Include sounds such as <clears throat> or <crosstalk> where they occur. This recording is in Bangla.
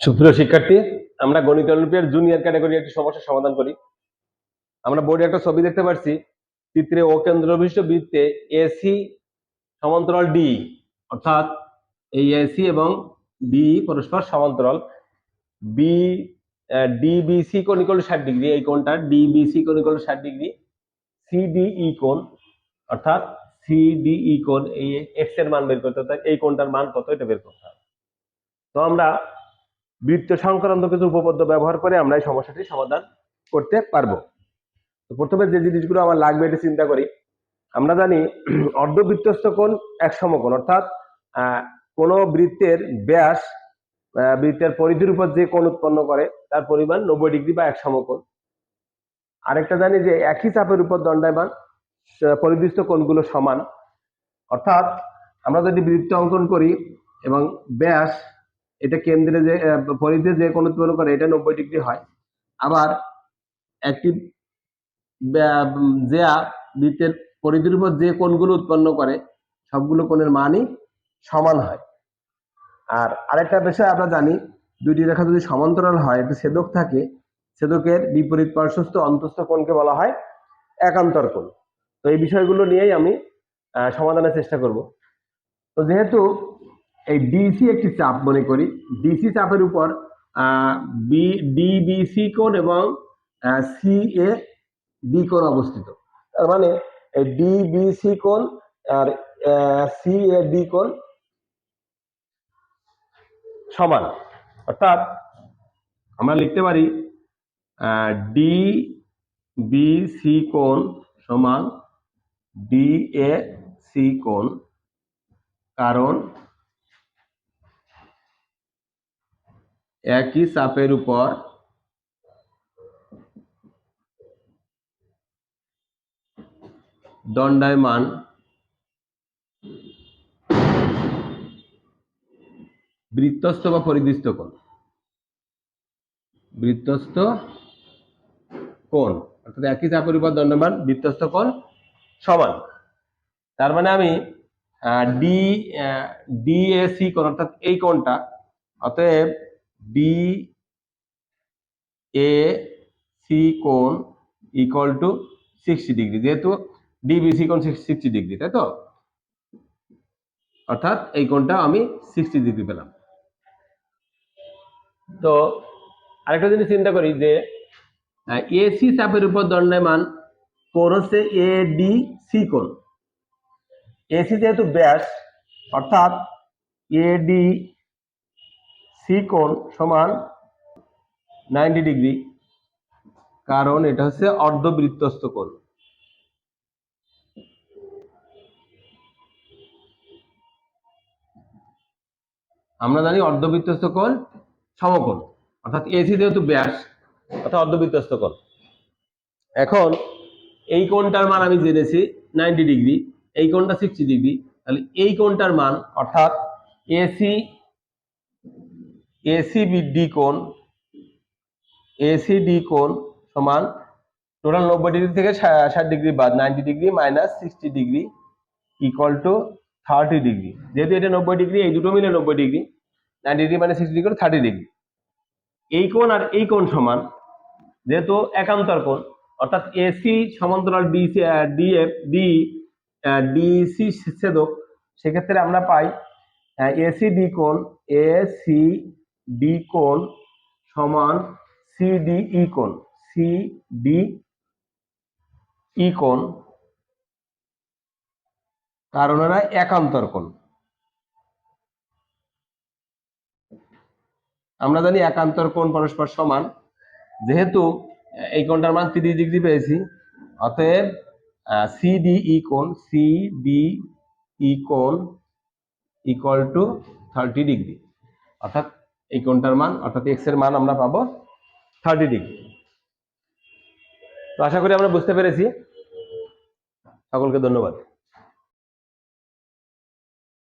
সুপ্রিয় শিক্ষার্থী, আমরা গণিত অলিম্পিয়ার জুনিয়র ক্যাটাগরি একটি সমস্যার সমাধান করি। আমরা বোর্ডে একটা ছবি দেখতে পাচ্ছি চিত্রে ও কেন্দ্রবিষ্ট বৃত্তে এসি সমান্তরাল ডি অর্থাৎ এই এসি এবং ডি পরস্পর সমান্তরাল। বি ডিবিসি কোণ ইকুয়াল ষাট ডিগ্রি এই কোণটা ডিবিসি কোণ ইকুয়াল ষাট ডিগ্রি সিডিই কোণ, অর্থাৎ সিডিই কোণ, এই এক্সের মান বের করতে হবে এই কোণটার মান কত, এটা বের করতে হবে। তো আমরা বৃত্ত সংক্রান্ত কিছু উপপাদ্য ব্যবহার করে আমরা এই সমস্যাটি সমাধান করতে পারব। তো প্রথমে যে জিনিসগুলো আমার লাগবে এটা চিন্তা করি। আমরা জানি <clears throat> অর্ধবৃত্তস্থ কোণ এক সমকোণ, অর্থাৎ কোনো বৃত্তের ব্যাস বৃত্তের পরিধির উপর যে কোণ উৎপন্ন করে তার পরিমাণ নব্বই ডিগ্রি বা এক সমকোণ। আরেকটা জানি যে একই চাপের উপর দণ্ডায়মান পরিদৃষ্ট কোণগুলো সমান। অর্থাৎ, আমরা যদি বৃত্ত অঙ্কন করি এবং ব্যাস এটা কেন্দ্রে যে পরিধি যে কোণ উৎপন্ন করে এটা নব্বই ডিগ্রি হয়। আবার একটি যেয়া বৃত্তের পরিধির উপর যে কোণগুলো উৎপন্ন করে, সবগুলো কোণের মানই সমান হয়। আর আরেকটা বিষয় আমরা জানি, দুইটি রেখা যদি সমান্তরাল হয়, একটা ছেদক থাকে ছেদকের বিপরীত পার্শ্বস্থ অন্তস্থ কোণকে বলা হয় একান্তর কোণ। তো এই বিষয়গুলো নিয়েই আমি সমাধানের চেষ্টা করব। তো যেহেতু এই ডিসি একটি চাপ মনে করি। ডিসি চাপের উপর বি ডিবিসি কোণ এবং সি এ ডি কোণ অবস্থিত। তার মানে এই ডিবিসি কোণ আর সি এ ডি কোণ সমান। অর্থাৎ আমরা লিখতে পারি ডি বি সি কোণ সমান ডি এ সি কোণ। কারণ একই চাপের উপর দণ্ডায়মান বৃত্তস্থ বা পরিদৃষ্ট কোণ। বৃত্তস্থ কোণ। অর্থাৎ একই চাপের উপর দণ্ডায়মান বৃত্তস্থ কোণ সমান। তার মানে আমি ডি ডিএসি কোণ, অর্থাৎ এই কোণটা, অতএব ডি এ সি কোণ ইকুয়াল টু সিক্সটি ডিগ্রি যেহেতু ডিবিসি কোণ সিক্সটি ডিগ্রি তাই তো? অর্থাৎ এই কোণটা আমি সিক্সটি ডিগ্রি পেলাম। তো আরেকটা জিনিস চিন্তা করি যে এসি চাপের উপর দণ্ডায়মান কোণ হচ্ছে এ ডি সি কোণ। এসি যেহেতু ব্যাস, অর্থাৎ এ ডি সি কোণ সমান নাইনটি ডিগ্রি। কারণ এটা হচ্ছে অর্ধবৃত্তস্থ কোণ। আমরা জানি অর্ধবৃত্তস্থ কোণ সমকোণ। অর্থাৎ এসি যেহেতু ব্যাস, অর্থাৎ অর্ধবৃত্তস্থ কোণ। এখন এই কোণটার মান আমি জেনেছি নাইনটি ডিগ্রি, এই কোণটা সিক্সটি ডিগ্রি। তাহলে এই কোণটার মান, অর্থাৎ এসি এসি ডি কোণ এসি ডি কোণ সমান টোটাল নব্বই ডিগ্রি থেকে ষাট ডিগ্রি বাদ ninety degree minus sixty degree equal to thirty degree. যেহেতু এটা নব্বই ডিগ্রি, এই দুটো মিলে নব্বই degree ninety degree minus sixty degree thirty degree. এই কোণ আর এই কোণ সমান, যেহেতু একান্তর কোণ, অর্থাৎ এসি সমান্তরাল ডিসি ডিএফ ডি ডিসি ছেদক সেক্ষেত্রে আমরা পাই এসি ডি কোণ এসি ডি কোণ সমান সিডিই কোণ সিডি ই কোণ কারণ এরা একান্তর কোণ আমরা জানি একান্তর কোণ পরস্পর সমান, যেহেতু এই কোণটার মান তিরিশ ডিগ্রি পেয়েছি, অতএব সিডিই কোণ সিডিই কোণ ইকুয়াল টু থার্টি ডিগ্রি। অর্থাৎ এই কোনটার মান? অর্থাৎ এক্সের মান আমরা পাবো থার্টি ডিগ্রি তো আশা করি আমরা বুঝতে পেরেছি। সকলকে ধন্যবাদ।